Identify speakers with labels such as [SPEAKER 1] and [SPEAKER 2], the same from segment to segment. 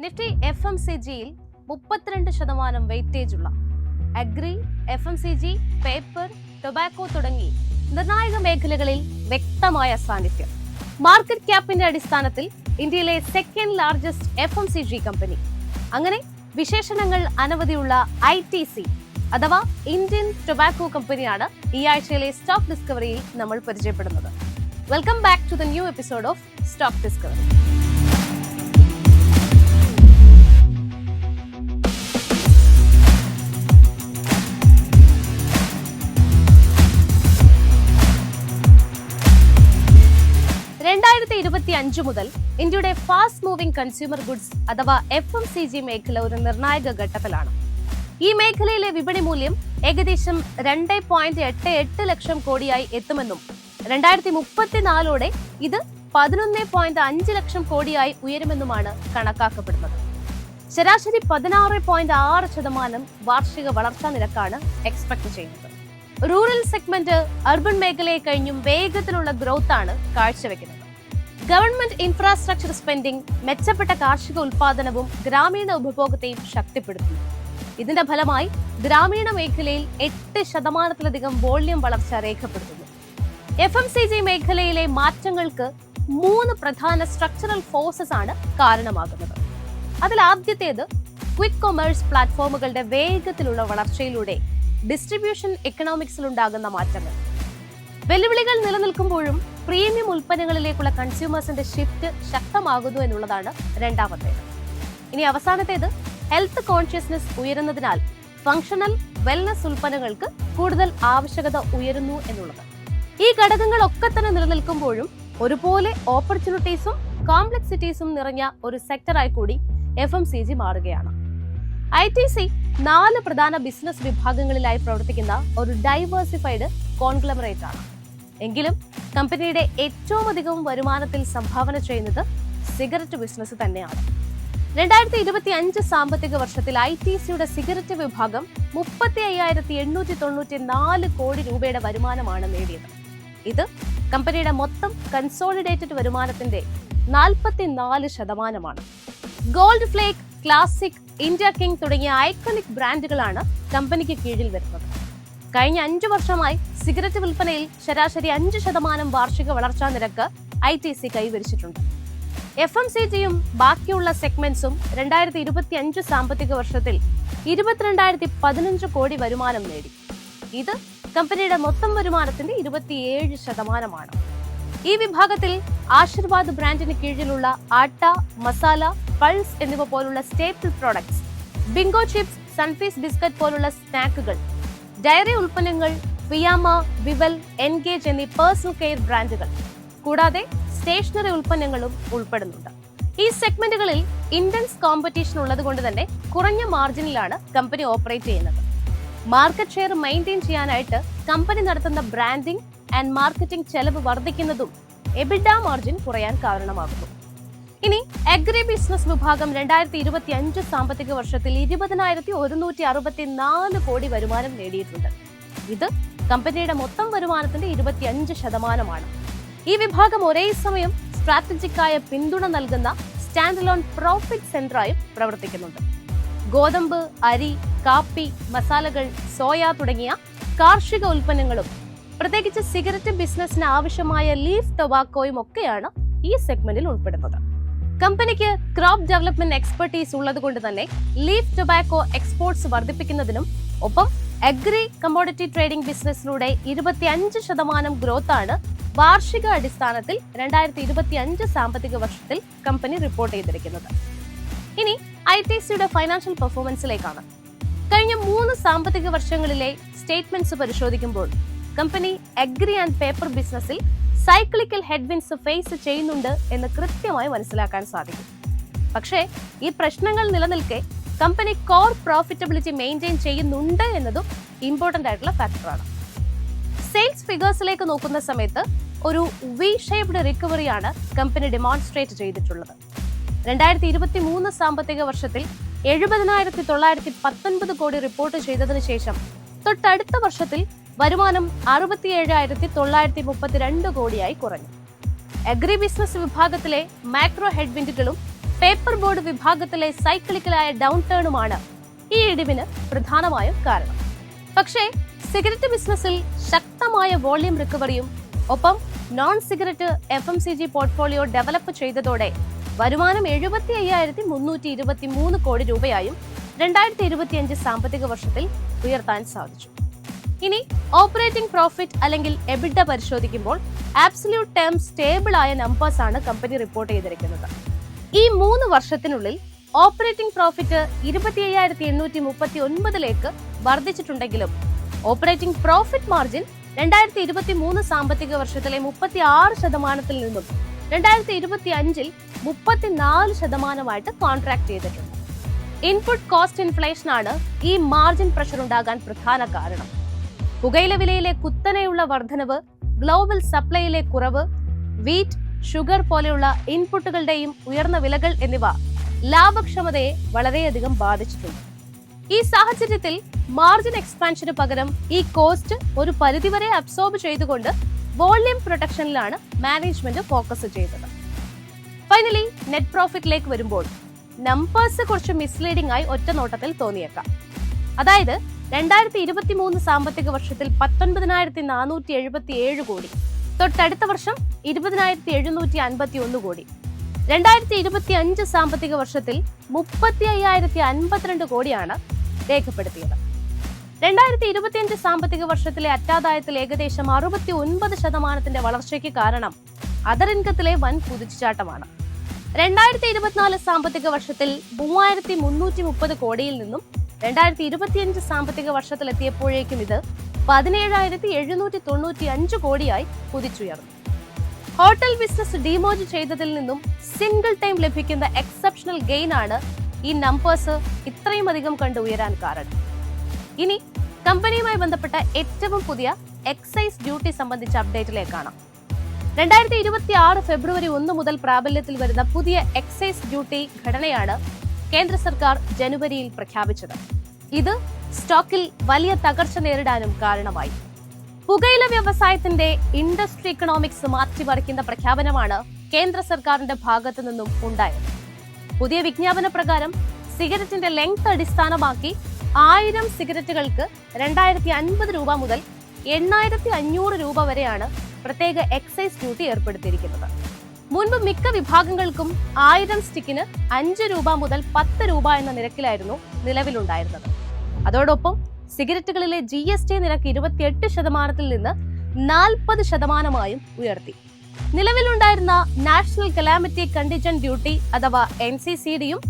[SPEAKER 1] Nifty F M C ജിയിൽ മുപ്പത്തിരണ്ട് ശതമാനം വെയിറ്റേജ് ഉള്ള agri F M C G paper tobacco തുടങ്ങി നിർണായക മേഖലകളിൽ വ്യക്തമായ സാന്നിധ്യം. മാർക്കറ്റ് ക്യാപ്പിന്റെ അടിസ്ഥാനത്തിൽ ഇന്ത്യയിലെ second largest F M C G company അങ്ങനെ വിശേഷണങ്ങൾ അനവധിയുള്ള ഐ ടി സി അഥവാ ഇന്ത്യൻ ടൊബാക്കോ കമ്പനിയാണ് ഈ ആഴ്ചയിലെ സ്റ്റോക്ക് ഡിസ്കവറിയിൽ നമ്മൾ പരിചയപ്പെടുന്നത്. Welcome back to the new episode of stock discovery രണ്ടായിരത്തി അഞ്ച് മുതൽ ഇന്ത്യയുടെ ഫാസ്റ്റ് മൂവിംഗ് കൺസ്യൂമർ ഗുഡ്സ് അഥവാ എഫ് എം സി ജി മേഖല ഒരു നിർണായക ഘട്ടത്തിലാണ്. ഈ മേഖലയിലെ വിപണി മൂല്യം ഏകദേശം രണ്ട് പോയിന്റ് എട്ട് എട്ട് ലക്ഷം കോടിയായി എത്തുമെന്നും രണ്ടായിരത്തി മുപ്പത്തിനാലോടെ ഇത് പതിനൊന്ന് പോയിന്റ് അഞ്ച് ലക്ഷം കോടിയായി ഉയരുമെന്നുമാണ് കണക്കാക്കപ്പെടുന്നത്. ശരാശരി പതിനാറ് പോയിന്റ് ആറ് ശതമാനം വാർഷിക വളർച്ചാ നിരക്കാണ് എക്സ്പെക്ട് ചെയ്യുന്നത്. റൂറൽ സെഗ്മെന്റ് അർബൻ മേഖലയെ കഴിഞ്ഞും വേഗത്തിലുള്ള ഗ്രോത്താണ് കാഴ്ചവെക്കുന്നത്. ഗവൺമെന്റ് ഇൻഫ്രാസ്ട്രക്ചർ സ്പെൻഡിംഗ് മെച്ചപ്പെട്ട കാർഷിക ഉൽപാദനവും ഗ്രാമീണ ഉപഭോഗത്തെയും ശക്തിപ്പെടുത്തി. ഇതിന്റെ ഫലമായി ഗ്രാമീണ മേഖലയിൽ എട്ട് ശതമാനത്തിലധികം വോള്യം വളർച്ച രേഖപ്പെടുത്തുന്നു. എഫ് എം സി ജി മേഖലയിലെ മാറ്റങ്ങൾക്ക് മൂന്ന് പ്രധാന സ്ട്രക്ചറൽ ഫോഴ്സസ് ആണ് കാരണമാകുന്നത്. അതിൽ ആദ്യത്തേത് ക്വിക്ക് കൊമേഴ്സ് പ്ലാറ്റ്ഫോമുകളുടെ വേഗത്തിലുള്ള വളർച്ചയിലൂടെ ഡിസ്ട്രിബ്യൂഷൻ എക്കണോമിക്സിലുണ്ടാകുന്ന മാറ്റങ്ങൾ. വെല്ലുവിളികൾ നിലനിൽക്കുമ്പോഴും പ്രീമിയം ഉൽപ്പന്നങ്ങളിലേക്കുള്ള കൺസ്യൂമേഴ്സിന്റെ ഷിഫ്റ്റ് ശക്തമാകുന്നു എന്നുള്ളതാണ് രണ്ടാമത്തേത് ഇനി അവസാനത്തേത് ഹെൽത്ത് കോൺഷ്യസ്നെസ് ഉയരുന്നതിനാൽ ഫങ്ഷണൽ വെൽനസ് ഉൽപ്പന്നങ്ങൾക്ക് കൂടുതൽ ആവശ്യകത ഉയരുന്നു എന്നുള്ളത്. ഈ ഘടകങ്ങളൊക്കെ തന്നെ നിലനിൽക്കുമ്പോഴും ഒരുപോലെ ഓപ്പർച്യൂണിറ്റീസും കോംപ്ലക്സിറ്റീസും നിറഞ്ഞ ഒരു സെക്ടറായി കൂടി എഫ് എം സി ജി മാറുകയാണ്. ഐ ടി സി നാല് പ്രധാന ബിസിനസ് വിഭാഗങ്ങളിലായി പ്രവർത്തിക്കുന്ന ഒരു ഡൈവേഴ്സിഫൈഡ് കോൺഗ്ലമറേറ്റ് ആണ് എങ്കിലും കമ്പനിയുടെ ഏറ്റവും അധികവും വരുമാനത്തിൽ സംഭാവന ചെയ്യുന്നത് സിഗരറ്റ് ബിസിനസ് തന്നെയാണ്. രണ്ടായിരത്തി ഇരുപത്തി അഞ്ച് സാമ്പത്തിക വർഷത്തിൽ ഐ ടി സിയുടെ സിഗരറ്റ് വിഭാഗം മുപ്പത്തി അയ്യായിരത്തി എണ്ണൂറ്റി തൊണ്ണൂറ്റി നാല് കോടി രൂപയുടെ വരുമാനമാണ് നേടിയത്. ഇത് കമ്പനിയുടെ മൊത്തം കൺസോളിഡേറ്റഡ് വരുമാനത്തിന്റെ നാൽപ്പത്തിനാല് ശതമാനമാണ്. Gold Flake Classic India King തുടങ്ങിയ ഐക്കണിക് ബ്രാൻഡുകളാണ് കമ്പനിക്ക് കീഴിൽ വരുന്നത്. കഴിഞ്ഞ അഞ്ചു വർഷമായി സിഗരറ്റ് വിൽപ്പനയിൽ ശരാശരി അഞ്ച് ശതമാനം വാർഷിക വളർച്ചാ നിരക്ക് ഐ ടി സി കൈവരിച്ചിട്ടുണ്ട്. എഫ് എം സി ജിയും ബാക്കിയുള്ള സെഗ്മെന്റ്സും രണ്ടായിരത്തി ഇരുപത്തി അഞ്ച് സാമ്പത്തിക വർഷത്തിൽ ഇരുപത്തിരണ്ടായിരത്തി പതിനഞ്ച് കോടി വരുമാനം നേടി. ഇത് കമ്പനിയുടെ മൊത്തം വരുമാനത്തിന്റെ ഇരുപത്തിയേഴ് ശതമാനമാണ്. ഈ വിഭാഗത്തിൽ ആശീർവാദ് ബ്രാൻഡിന് കീഴിലുള്ള ആട്ട മസാല പൾസ് എന്നിവ പോലുള്ള staple products Bingo chips Sunfeast biscuit പോലുള്ള സ്നാക്കുകൾ ഡയറി ഉൽപ്പന്നങ്ങൾ ഫിയാമ വിവൽ എൻഗേജ് എന്നീ പേഴ്സണൽ കെയർ ബ്രാൻഡുകൾ. കൂടാതെ സ്റ്റേഷനറി ഉൽപ്പന്നങ്ങളും ഉൾപ്പെടുന്നുണ്ട്. ഈ സെഗ്മെന്റുകളിൽ ഇന്റൻസ് കോമ്പറ്റീഷൻ ഉള്ളതുകൊണ്ട് തന്നെ കുറഞ്ഞ മാർജിനിലാണ് കമ്പനി ഓപ്പറേറ്റ് ചെയ്യുന്നത്. മാർക്കറ്റ് ഷെയർ മെയിന്റെയിൻ ചെയ്യാനായിട്ട് കമ്പനി നടത്തുന്ന ബ്രാൻഡിംഗ് ആൻഡ് മാർക്കറ്റിംഗ് ചെലവ് വർദ്ധിക്കുന്നതും എബിഡ മാർജിൻ കുറയാൻ കാരണമാകുന്നു. ഇനി അഗ്രി ബിസിനസ് വിഭാഗം രണ്ടായിരത്തി ഇരുപത്തി അഞ്ച് സാമ്പത്തിക വർഷത്തിൽ ഇരുപതിനായിരത്തി ഒരുന്നൂറ്റി അറുപത്തി നാല് കോടി വരുമാനം നേടിയിട്ടുണ്ട്. ഇത് കമ്പനിയുടെ മൊത്തം വരുമാനത്തിന്റെ ഇരുപത്തിയഞ്ച് ശതമാനമാണ്. ഈ വിഭാഗം ഒരേ സമയം സ്ട്രാറ്റജിക്കായ പിന്തുണ നൽകുന്ന സ്റ്റാൻഡ് ലോൺ പ്രോഫിറ്റ് സെന്ററായും പ്രവർത്തിക്കുന്നുണ്ട്. ഗോതമ്പ് അരി കാപ്പി മസാലകൾ സോയ തുടങ്ങിയ കാർഷിക ഉൽപ്പന്നങ്ങളും പ്രത്യേകിച്ച് സിഗരറ്റ് ബിസിനസ്സിന് ആവശ്യമായ ലീഫ് ടൊബാക്കോയും ഒക്കെയാണ് ഈ സെഗ്മെന്റിൽ ഉൾപ്പെടുന്നത്. കമ്പനിക്ക് ക്രോപ്പ് ഡെവലപ്മെന്റ് എക്സ്പെർട്ടീസ് ഉള്ളതുകൊണ്ട് തന്നെ ലീഫ് ടൊബാക്കോ എക്സ്പോർട്സ് വർദ്ധിപ്പിക്കുന്നതിനും ഒപ്പം അഗ്രി കമ്മോഡിറ്റി ട്രേഡിംഗ് ബിസിനസ്സിലൂടെ ഇരുപത്തി അഞ്ച് ശതമാനം ആണ് വാർഷിക അടിസ്ഥാനത്തിൽ രണ്ടായിരത്തി ഇരുപത്തി അഞ്ച് സാമ്പത്തിക വർഷത്തിൽ കമ്പനി റിപ്പോർട്ട് ചെയ്തിരിക്കുന്നത്. ഇനി ഐ ടി സിയുടെ ഫൈനാൻഷ്യൽ പെർഫോമൻസിലേക്കാണ്. കഴിഞ്ഞ മൂന്ന് സാമ്പത്തിക വർഷങ്ങളിലെ സ്റ്റേറ്റ്മെന്റ്സ് പരിശോധിക്കുമ്പോൾ കമ്പനി അഗ്രി ആൻഡ് പേപ്പർ ബിസിനസ്സിൽ സൈക്ലിക്കൽ ഹെഡ്വിൻസ് ഫേസ് ചെയ്യുന്നുണ്ട് എന്ന് കൃത്യമായി മനസ്സിലാക്കാൻ സാധിക്കും. പക്ഷേ ഈ പ്രശ്നങ്ങൾ നിലനിൽക്കെ കമ്പനി കോർ പ്രോഫിറ്റബിലിറ്റി മെയിന്റെയിൻ ചെയ്യുന്നുണ്ട് എന്നതും ഇമ്പോർട്ടന്റ് ആയിട്ടുള്ള ഫാക്ടറാണ് സെയിൽസ് ഫിഗേഴ്സിലേക്ക് നോക്കുന്ന സമയത്ത് ഒരു വി ഷേപ്ഡ് റിക്കവറിയാണ് കമ്പനി ഡെമോൺസ്ട്രേറ്റ് ചെയ്തിട്ടുള്ളത്. രണ്ടായിരത്തി ഇരുപത്തി മൂന്ന് സാമ്പത്തിക വർഷത്തിൽ എഴുപതിനായിരത്തി തൊള്ളായിരത്തി പത്തൊൻപത് കോടി റിപ്പോർട്ട് ചെയ്തതിനു ശേഷം തൊട്ടടുത്ത വർഷത്തിൽ വരുമാനം അറുപത്തിയേഴായിരത്തി തൊള്ളായിരത്തി മുപ്പത്തിരണ്ട് കോടിയായി കുറഞ്ഞു. അഗ്രി ബിസിനസ് വിഭാഗത്തിലെ മാക്രോ ഹെഡ്വിൻഡുകളും പേപ്പർ ബോർഡ് വിഭാഗത്തിലെ സൈക്ലിക്കലായ ഡൗൺ ടേണുമാണ് ഈ ഇടിവിന് പ്രധാനമായും കാരണം. പക്ഷേ സിഗരറ്റ് ബിസിനസ്സിൽ ശക്തമായ വോളിയം റിക്കവറിയും ഒപ്പം non cigarette F M C G portfolio develop ചെയ്തതോടെ വരുമാനം എഴുപത്തി അയ്യായിരത്തി മുന്നൂറ്റി ഇരുപത്തി മൂന്ന് കോടി രൂപയായും രണ്ടായിരത്തി ഇരുപത്തിയഞ്ച് സാമ്പത്തിക വർഷത്തിൽ ഉയർത്താൻ സാധിച്ചു. ഇനി ഓപ്പറേറ്റിംഗ് പ്രോഫിറ്റ് അല്ലെങ്കിൽ എബിഡ പരിശോധിക്കുമ്പോൾ ആബ്സല്യൂട്ട് ടേം സ്റ്റേബിൾ ആയ നമ്പേഴ്സ് ആണ് കമ്പനി റിപ്പോർട്ട് ചെയ്തിരിക്കുന്നത്. ഈ മൂന്ന് വർഷത്തിനുള്ളിൽ ഓപ്പറേറ്റിംഗ് പ്രോഫിറ്റ് ഇരുപത്തി അയ്യായിരത്തി എണ്ണൂറ്റി മുപ്പത്തി ഒൻപതിലേക്ക് വർദ്ധിച്ചിട്ടുണ്ടെങ്കിലും ഓപ്പറേറ്റിംഗ് പ്രോഫിറ്റ് മാർജിൻ രണ്ടായിരത്തി ഇരുപത്തി മൂന്ന് സാമ്പത്തിക വർഷത്തിലെ മുപ്പത്തി ആറ് ശതമാനത്തിൽ നിന്നും രണ്ടായിരത്തി ഇരുപത്തി അഞ്ചിൽ മുപ്പത്തിനാല് ശതമാനമായിട്ട് കോൺട്രാക്ട് ചെയ്തിട്ടുണ്ട്. ഇൻപുട്ട് കോസ്റ്റ് ഇൻഫ്ലേഷൻ ആണ് ഈ മാർജിൻ പ്രഷർ ഉണ്ടാകാൻ പ്രധാന കാരണം. പുകയില വിലയിലെ കുത്തനെയുള്ള വർധനവ് ഗ്ലോബൽ സപ്ലൈയിലെ കുറവ് വീറ്റ് ഷുഗർ പോലെയുള്ള ഇൻപുട്ടുകളുടെയും ഉയർന്ന വിലകൾ എന്നിവ ലാഭക്ഷമതയെ വളരെയധികം ബാധിച്ചിട്ടുണ്ട്. ഈ സാഹചര്യത്തിൽ മാർജിൻ എക്സ്പാൻഷന് പകരം ഈ കോസ്റ്റ് ഒരു പരിധിവരെ അബ്സോർബ് ചെയ്തുകൊണ്ട് വോള്യൂം പ്രൊട്ടക്ഷനിലാണ് മാനേജ്മെന്റ് ഫോക്കസ് ചെയ്തത്. ഫൈനലി നെറ്റ് പ്രോഫിറ്റിലേക്ക് വരുമ്പോൾ നമ്പേഴ്സ് കുറച്ച് മിസ്ലീഡിംഗ് ആയി ഒറ്റ നോട്ടത്തിൽ തോന്നിയേക്കാം. അതായത് രണ്ടായിരത്തി ഇരുപത്തി മൂന്ന് സാമ്പത്തിക വർഷത്തിൽ പത്തൊൻപതിനായിരത്തി നാനൂറ്റി എഴുപത്തി ഏഴ് കോടി. തൊട്ടടുത്ത വർഷം ഇരുപതിനായിരത്തി എഴുന്നൂറ്റി അൻപത്തി ഒന്ന് കോടി. രണ്ടായിരത്തി ഇരുപത്തി അഞ്ച് സാമ്പത്തിക വർഷത്തിൽ മുപ്പത്തി അയ്യായിരത്തി അൻപത്തിരണ്ട് കോടിയാണ് രേഖപ്പെടുത്തിയത്. രണ്ടായിരത്തി ഇരുപത്തിയഞ്ച് സാമ്പത്തിക വർഷത്തിലെ അറ്റാദായത്തിൽ ഏകദേശം അറുപത്തി ഒൻപത് ശതമാനത്തിന്റെ വളർച്ചയ്ക്ക് കാരണം അതർ ഇൻകത്തിലെ വൻ കുതിച്ചുചാട്ടമാണ്. രണ്ടായിരത്തി ഇരുപത്തിനാല് സാമ്പത്തിക വർഷത്തിൽ മൂവായിരത്തി മുന്നൂറ്റി മുപ്പത് കോടിയിൽ നിന്നും രണ്ടായിരത്തി ഇരുപത്തിയഞ്ച് സാമ്പത്തിക വർഷത്തിലെത്തിയപ്പോഴേക്കും ഇത് പതിനേഴായിരത്തി എഴുന്നൂറ്റി തൊണ്ണൂറ്റി അഞ്ച് കോടിയായി കുതിച്ചുയർന്നു. ഹോട്ടൽ ബിസിനസ് ഡിമോജ് ചെയ്തതിൽ നിന്നും സിംഗിൾ ടൈം ലഭിക്കുന്ന എക്സെപ്ഷണൽ ഗെയിൻ ആണ് ഈ നമ്പേഴ്സ് ഇത്രയും അധികം കണ്ട് ഉയരാൻ കാരണം. ഇനി കമ്പനിയുമായി ബന്ധപ്പെട്ട ഏറ്റവും പുതിയ എക്സൈസ് ഡ്യൂട്ടി സംബന്ധിച്ച അപ്ഡേറ്റിലേക്കാണ്. രണ്ടായിരത്തി ഇരുപത്തി ആറ് ഫെബ്രുവരി ഒന്ന് മുതൽ പ്രാബല്യത്തിൽ വരുന്ന പുതിയ എക്സൈസ് ഡ്യൂട്ടി ഘടനയാണ് കേന്ദ്ര സർക്കാർ ജനുവരിയിൽ പ്രഖ്യാപിച്ചത്. ഇത് സ്റ്റോക്കിൽ വലിയ തകർച്ച നേരിടാനും കാരണമായി. പുകയില വ്യവസായത്തിന്റെ ഇൻഡസ്ട്രി ഇക്കണോമിക്സ് മാറ്റിമറിക്കുന്ന പ്രഖ്യാപനമാണ് കേന്ദ്ര സർക്കാരിന്റെ ഭാഗത്തു നിന്നും ഉണ്ടായത്. പുതിയ വിജ്ഞാപന പ്രകാരം സിഗരറ്റിന്റെ ലെങ്ത് അടിസ്ഥാനമാക്കി ആയിരം സിഗരറ്റുകൾക്ക് രണ്ടായിരത്തി അൻപത് രൂപ മുതൽ എണ്ണായിരത്തി അഞ്ഞൂറ് രൂപ വരെയാണ് പ്രത്യേക എക്സൈസ് ഡ്യൂട്ടി ഏർപ്പെടുത്തിയിരിക്കുന്നത്. മുൻപ് മിക്ക വിഭാഗങ്ങൾക്കും ആയിരം സ്റ്റിക്കിന് അഞ്ച് രൂപ മുതൽ പത്ത് രൂപ എന്ന നിരക്കിലായിരുന്നു നിലവിലുണ്ടായിരുന്നത്. അതോടൊപ്പം സിഗരറ്റുകളിലെ ജി എസ് ടി നിരക്ക് ഇരുപത്തിയെട്ട് ശതമാനത്തിൽ നിന്ന് നാൽപ്പത് ശതമാനമായും ഉയർത്തി. നിലവിലുണ്ടായിരുന്ന നാഷണൽ കലാമിറ്റി കണ്ടിജൻ ഡ്യൂട്ടി അഥവാ എൻ സി സി ഡിയും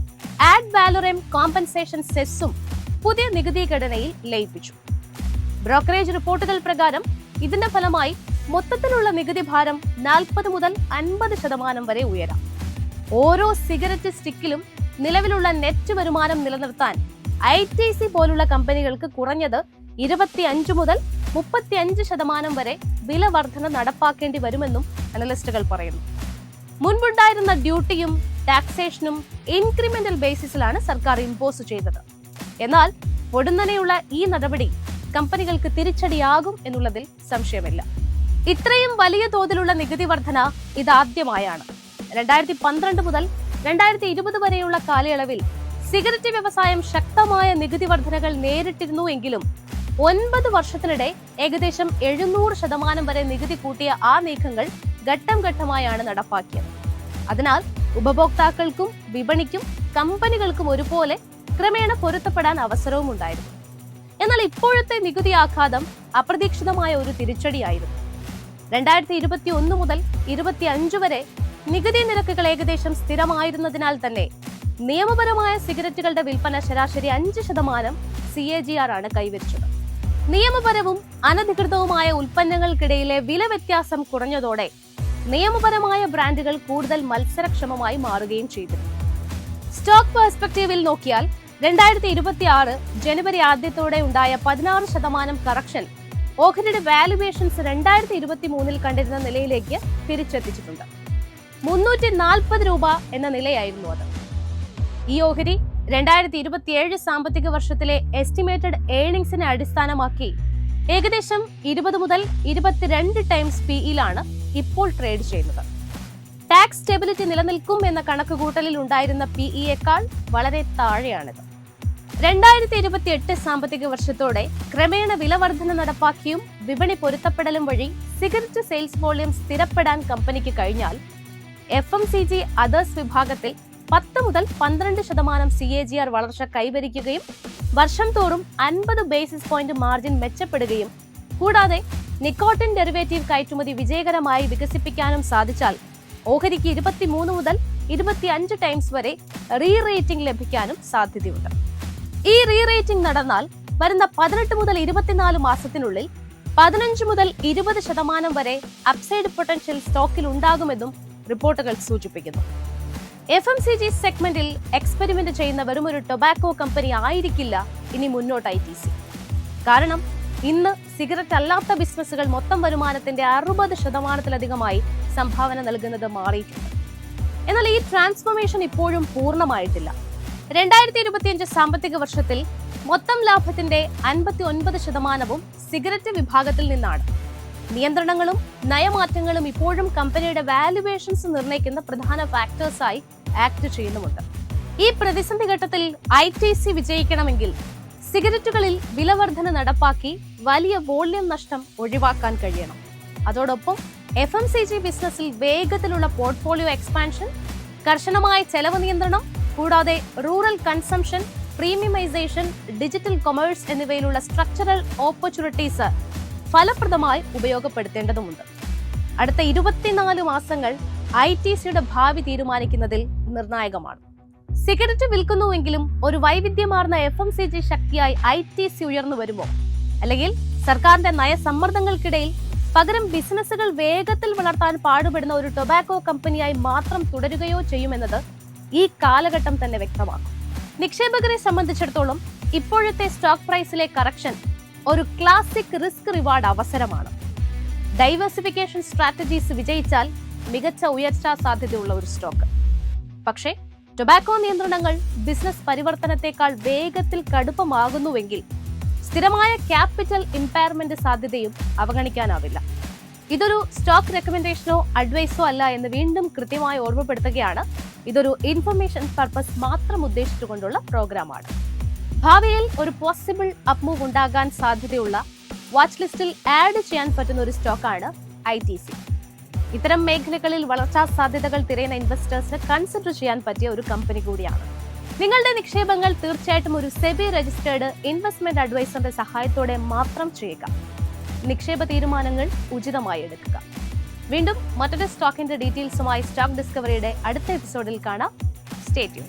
[SPEAKER 1] ആഡ് വാലുറേം കോമ്പൻസേഷൻ സെസ്സും പുതിയ നികുതി ഘടനയിൽ ലയിപ്പിച്ചു. ബ്രോക്കറേജ് റിപ്പോർട്ടുകൾ പ്രകാരം ഇതിന്റെ ഫലമായി മൊത്തത്തിലുള്ള നികുതി ഭാരം നാൽപ്പത് മുതൽ അൻപത് ശതമാനം വരെ ഉയരാം. ഓരോ സിഗരറ്റ് സ്റ്റിക്കിലും നിലവിലുള്ള നെറ്റ് വരുമാനം നിലനിർത്താൻ ഐ ടി സി പോലുള്ള കമ്പനികൾക്ക് കുറഞ്ഞത് ഇരുപത്തി അഞ്ച് മുതൽ മുപ്പത്തി അഞ്ച് ശതമാനം വരെ വില വർധന നടപ്പാക്കേണ്ടി വരുമെന്നും അനലിസ്റ്റുകൾ പറയുന്നു. മുൻപുണ്ടായിരുന്ന ഡ്യൂട്ടിയും ടാക്സേഷനും ഇൻക്രിമെന്റൽ ബേസിസിലാണ് സർക്കാർ ഇമ്പോസ് ചെയ്തത്. എന്നാൽ ഒടുന്നനെയുള്ള ഈ നടപടി കമ്പനികൾക്ക് തിരിച്ചടിയാകും എന്നുള്ളതിൽ സംശയമില്ല. ഇത്രയും വലിയ തോതിലുള്ള നികുതി വർധന ഇതാദ്യമായാണ്. രണ്ടായിരത്തി പന്ത്രണ്ട് മുതൽ രണ്ടായിരത്തി ഇരുപത് വരെയുള്ള കാലയളവിൽ സിഗരറ്റ് വ്യവസായം ശക്തമായ നികുതി വർധനകൾ നേരിട്ടിരുന്നു എങ്കിലും ഒൻപത് വർഷത്തിനിടെ ഏകദേശം എഴുന്നൂറ് ശതമാനം വരെ നികുതി കൂട്ടിയ ആ നീക്കങ്ങൾ ഘട്ടം ഘട്ടമായാണ് നടപ്പാക്കിയത്. അതിനാൽ ഉപഭോക്താക്കൾക്കും വിപണിക്കും കമ്പനികൾക്കും ഒരുപോലെ ക്രമേണ പൊരുത്തപ്പെടാൻ അവസരവും ഉണ്ടായിരുന്നു എന്നാൽ ഇപ്പോഴത്തെ നികുതി ആഘാതം അപ്രതീക്ഷിതമായ ഒരു തിരിച്ചടിയായിരുന്നു. രണ്ടായിരത്തി ഇരുപത്തി ഒന്ന് മുതൽ ഇരുപത്തി അഞ്ച് വരെ നികുതി നിരക്കുകൾ ഏകദേശം സ്ഥിരമായിരുന്നതിനാൽ തന്നെ നിയമപരമായ സിഗരറ്റുകളുടെ വിൽപ്പന ശരാശരി അഞ്ച് ശതമാനം സി എ ജി ആർ ആണ് കൈവരിച്ചത്. നിയമപരവും അനധികൃതവുമായ ഉൽപ്പന്നങ്ങൾക്കിടയിലെ വില വ്യത്യാസം കുറഞ്ഞതോടെ നിയമപരമായ ബ്രാൻഡുകൾ കൂടുതൽ മത്സരക്ഷമമായി മാറുകയും ചെയ്തു. സ്റ്റോക്ക് പെർസ്പെക്റ്റീവിൽ നോക്കിയാൽ രണ്ടായിരത്തി ഇരുപത്തി ആറ് ജനുവരി ആദ്യത്തോടെ ഉണ്ടായ പതിനാറ് ശതമാനം കറക്ഷൻ ഓഹരിയുടെ വാലുവേഷൻസ് രണ്ടായിരത്തി ഇരുപത്തി മൂന്നിൽ കണ്ടിരുന്ന നിലയിലേക്ക് തിരിച്ചെത്തിച്ചിട്ടുണ്ട്. മുന്നൂറ്റി നാൽപ്പത് രൂപ എന്ന നിലയായിരുന്നു അത്. ഈ ഓഹരി രണ്ടായിരത്തി ഇരുപത്തിയേഴ് സാമ്പത്തിക വർഷത്തിലെ എസ്റ്റിമേറ്റഡ് ഏണിംഗ്സിനെ അടിസ്ഥാനമാക്കി ഏകദേശം ഇരുപത് മുതൽ ഇരുപത്തിരണ്ട് ടൈംസ് പിയിലാണ് ഇപ്പോൾ ട്രേഡ് ചെയ്യുന്നത്. ടാക്സ് സ്റ്റെബിലിറ്റി നിലനിൽക്കും എന്ന കണക്കുകൂട്ടലിൽ ഉണ്ടായിരുന്ന പിഇയേക്കാൾ വളരെ താഴെയാണിത്. രണ്ടായിരത്തി ഇരുപത്തി എട്ട് സാമ്പത്തിക വർഷത്തോടെ ക്രമേണ വിലവർധന നടപ്പാക്കിയും വിപണി പൊരുത്തപ്പെടലും വഴി സിഗരറ്റ് സെയിൽസ് വോളിയം സ്ഥിരപ്പെടാൻ കമ്പനിക്ക് കഴിഞ്ഞാൽ F M C G others വിഭാഗത്തിൽ പത്ത് മുതൽ പന്ത്രണ്ട് ശതമാനം സി എ ജി ആർ വളർച്ച കൈവരിക്കുകയും വർഷം തോറും അൻപത് ബേസിസ് പോയിന്റ് മാർജിൻ മെച്ചപ്പെടുകയും കൂടാതെ നിക്കോട്ടിൻ ഡെറിവേറ്റീവ് കയറ്റുമതി വിജയകരമായി വികസിപ്പിക്കാനും സാധിച്ചാൽ ഓഹരിക്ക് ഇരുപത്തിമൂന്ന് മുതൽ ഇരുപത്തിയഞ്ച് ടൈംസ് വരെ റീറേറ്റിംഗ് ലഭിക്കാനും സാധ്യതയുണ്ട്. ഈ റീറേറ്റിംഗ് നടന്നാൽ വരുന്ന പതിനെട്ട് മുതൽ ഇരുപത്തിനാല് മാസത്തിനുള്ളിൽ പതിനഞ്ച് മുതൽ ഇരുപത് ശതമാനം വരെ അപ്സൈഡ് പൊട്ടൻഷ്യൽ സ്റ്റോക്കിൽ ഉണ്ടാകുമെന്നും റിപ്പോർട്ടുകൾ സൂചിപ്പിക്കുന്നു. എഫ് എം സി ജി സെഗ്മെന്റിൽ എക്സ്പെരിമെന്റ് ചെയ്യുന്ന ഒരു ടൊബാക്കോ കമ്പനി ആയിരിക്കില്ല ഇനി മുന്നോട്ട് ഐ ടി സി കാരണം ഇന്ന് സിഗരറ്റ് അല്ലാത്ത ബിസിനസ്സുകൾ മൊത്തം വരുമാനത്തിന്റെ അറുപത് ശതമാനത്തിലധികമായി സംഭാവന നൽകുന്നത് മാറിയിട്ടുണ്ട്. എന്നാൽ ഈ ട്രാൻസ്ഫോർമേഷൻ ഇപ്പോഴും പൂർണമായിട്ടില്ല. രണ്ടായിരത്തി ഇരുപത്തിയഞ്ച് സാമ്പത്തിക വർഷത്തിൽ മൊത്തം ലാഭത്തിന്റെ അൻപത്തി ഒൻപത് ശതമാനവും സിഗരറ്റ് വിഭാഗത്തിൽ നിന്നാണ്. നിയന്ത്രണങ്ങളും നയമാറ്റങ്ങളും ഇപ്പോഴും കമ്പനിയുടെ വാല്യുവേഷൻസ് നിർണയിക്കുന്ന പ്രധാന ഫാക്ടേഴ്സായി ആക്ട് ചെയ്യുന്നുമുണ്ട്. ഈ പ്രതിസന്ധി ഘട്ടത്തിൽ ഐ ടി സി വിജയിക്കണമെങ്കിൽ സിഗരറ്റുകളിൽ വിലവർധന നടപ്പാക്കി വലിയ വോള്യം നഷ്ടം ഒഴിവാക്കാൻ കഴിയണം. അതോടൊപ്പം എഫ് എം സി ജി ബിസിനസ്സിൽ വേഗത്തിലുള്ള പോർട്ട്ഫോളിയോ എക്സ്പാൻഷൻ കർശനമായ ചെലവ് നിയന്ത്രണം കൂടാതെ rural consumption premiumisation digital commerce എന്നിവയിലുള്ള structural opportunities ഫലപ്രദമായി ഉപയോഗപ്പെടുത്തേണ്ടതുമുണ്ട്. അടുത്ത ഇരുപത്തിനാല് മാസങ്ങൾ ഐ ടി സിയുടെ ഭാവി തീരുമാനിക്കുന്നതിൽ നിർണായകമാണ്. സിഗരറ്റ് വിൽക്കുന്നുവെങ്കിലും ഒരു വൈവിധ്യമാർന്ന എഫ് എം സി ജി ശക്തിയായി ഐ ടി സി ഉയർന്നു വരുമോ? അല്ലെങ്കിൽ സർക്കാരിന്റെ നയസമ്മർദ്ദങ്ങൾക്കിടയിൽ പകരം ബിസിനസ്സുകൾ വേഗത്തിൽ വളർത്താൻ പാടുപെടുന്ന ഒരു ടൊബാക്കോ കമ്പനിയായി മാത്രം തുടരുകയോ ചെയ്യുമെന്നത് ഈ കാലഘട്ടം തന്നെ വ്യക്തമാക്കും. നിക്ഷേപകരെ സംബന്ധിച്ചിടത്തോളം ഇപ്പോഴത്തെ സ്റ്റോക്ക് പ്രൈസിലെ കറക്ഷൻ ഒരു ക്ലാസിക് റിസ്ക് റിവാർഡ് അവസരമാണ്. ഡൈവേഴ്സിഫിക്കേഷൻ സ്ട്രാറ്റജീസ് വിജയിച്ചാൽ മികച്ച ഉയർച്ച സാധ്യതയുള്ള ഒരു സ്റ്റോക്ക് പക്ഷേ ടൊബാക്കോ നിയന്ത്രണങ്ങൾ ബിസിനസ് പരിവർത്തനത്തെക്കാൾ വേഗത്തിൽ കടുപ്പമാകുന്നുവെങ്കിൽ സ്ഥിരമായ ക്യാപിറ്റൽ ഇംപയർമെന്റ് സാധ്യതയും അവഗണിക്കാനാവില്ല. ഇതൊരു സ്റ്റോക്ക് റെക്കമെൻഡേഷനോ അഡ്വൈസോ അല്ല എന്ന് വീണ്ടും കൃത്യമായി ഓർമ്മപ്പെടുത്തുകയാണ് ഇതൊരു ഇൻഫർമേഷൻ പർപ്പസ് മാത്രം ഉദ്ദേശിച്ചുകൊണ്ടുള്ള പ്രോഗ്രാമാണ് ഭാവിയിൽ ഒരു പോസിബിൾ അപ് മൂവ് ഉണ്ടാകാൻ സാധ്യതയുള്ള വാച്ച് ലിസ്റ്റിൽ ആഡ് ചെയ്യാൻ പറ്റുന്ന ഒരു സ്റ്റോക്കാണ് ഐ ടി സി ഇത്തരം മേഖലകളിൽ വളർച്ചാ സാധ്യതകൾ തിരയുന്ന ഇൻവെസ്റ്റേഴ്സിന് കൺസിഡർ ചെയ്യാൻ പറ്റിയ ഒരു കമ്പനി കൂടിയാണ്. നിങ്ങളുടെ നിക്ഷേപങ്ങൾ തീർച്ചയായിട്ടും ഒരു സെബി രജിസ്റ്റേർഡ് ഇൻവെസ്റ്റ്മെന്റ് അഡ്വൈസറിന്റെ സഹായത്തോടെ മാത്രം ചെയ്യുക. നിക്ഷേപ തീരുമാനങ്ങൾ ഉചിതമായി എടുക്കുക. വീണ്ടും മറ്റൊരു സ്റ്റോക്കിന്റെ ഡീറ്റെയിൽസുമായി സ്റ്റോക്ക് ഡിസ്കവറിയുടെ അടുത്ത എപ്പിസോഡിൽ കാണാം. സ്റ്റേറ്റ്യൂ